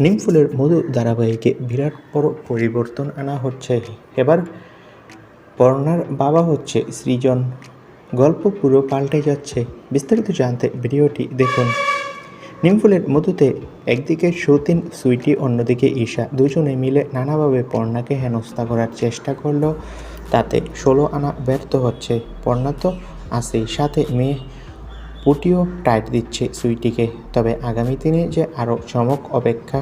নিমফুলের মধু ধারাবাহিকে বিরাট বড় পরিবর্তন আনা হচ্ছে। এবার বর্ণার বাবা হচ্ছে সৃজন। গল্প পুরো পাল্টে যাচ্ছে। বিস্তারিত জানতে ভিডিওটি দেখুন। নিমফুলের মধুতে একদিকে সতীন, সুইটি, অন্যদিকে ঈশা। দুজনে মিলে নানাভাবে পর্ণাকে হেনস্থা করার চেষ্টা করলেও তাতে ষোলো আনা ব্যর্থ হচ্ছে। পর্ণা তো আছেই। সাথে মেয়ে পুটিও টাইট দিচ্ছে সুইটিকে। তবে আগামী দিনে যে আরও চমক অপেক্ষা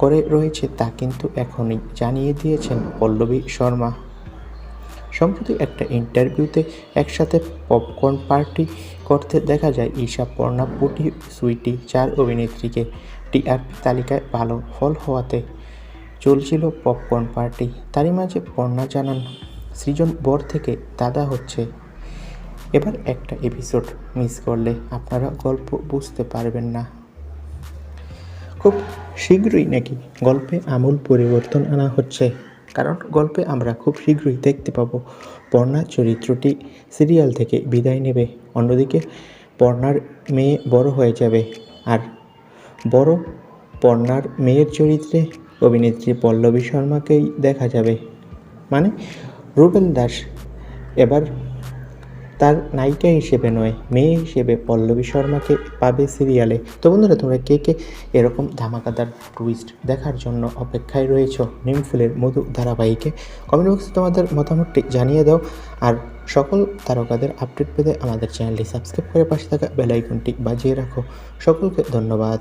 করে রয়েছে তা কিন্তু এখনই জানিয়ে দিয়েছেন পল্লবী শর্মা। সম্প্রতি একটা ইন্টারভিউতে একসাথে পপকর্ন পার্টি করতে দেখা যায়, ঈশা পর্ণা পুটি সুইটি চার অভিনেত্রীকে টিআরপি তালিকায় ভালো ফল হওয়াতে চলছিল পপকর্ন পার্টি। তারই মাঝে পর্ণা জানান, সৃজন বর থেকে দাদা হচ্ছে এবার একটা এপিসোড মিস করলে আপনারা গল্প বুঝতে পারবেন না। খুব শীঘ্রই নাকি গল্পে আমূল পরিবর্তন আনা হচ্ছে। কারণ গল্পে আমরা খুব শীঘ্রই দেখতে পাবো পর্ণা চরিত্রটি সিরিয়াল থেকে বিদায় নেবে। অন্যদিকে পর্ণার মেয়ে বড় হয়ে যাবে আর বড় পর্ণার মেয়ের চরিত্রে অভিনেত্রী পল্লবী শর্মাকেই দেখা যাবে। মানে রুবেল দাস এবার তার নায়িকা হিসেবে নয়, মেয়ে হিসেবে পল্লবী শর্মাকে পাবে সিরিয়ালে তো বন্ধুরা, তোমরা কে কে এরকম ধামাকাদার টুইস্ট দেখার জন্য অপেক্ষায় রয়েছ নিমফুলের মধু ধারাবাহিকে? কমেন্ট বক্সে তোমাদের মতামতটি জানিয়ে দাও। আর সকল তারকাদের আপডেট পেতে আমাদের চ্যানেলটি সাবস্ক্রাইব করে পাশে থাকা বেল আইকনটি বাজিয়ে রাখো। সকলকে ধন্যবাদ।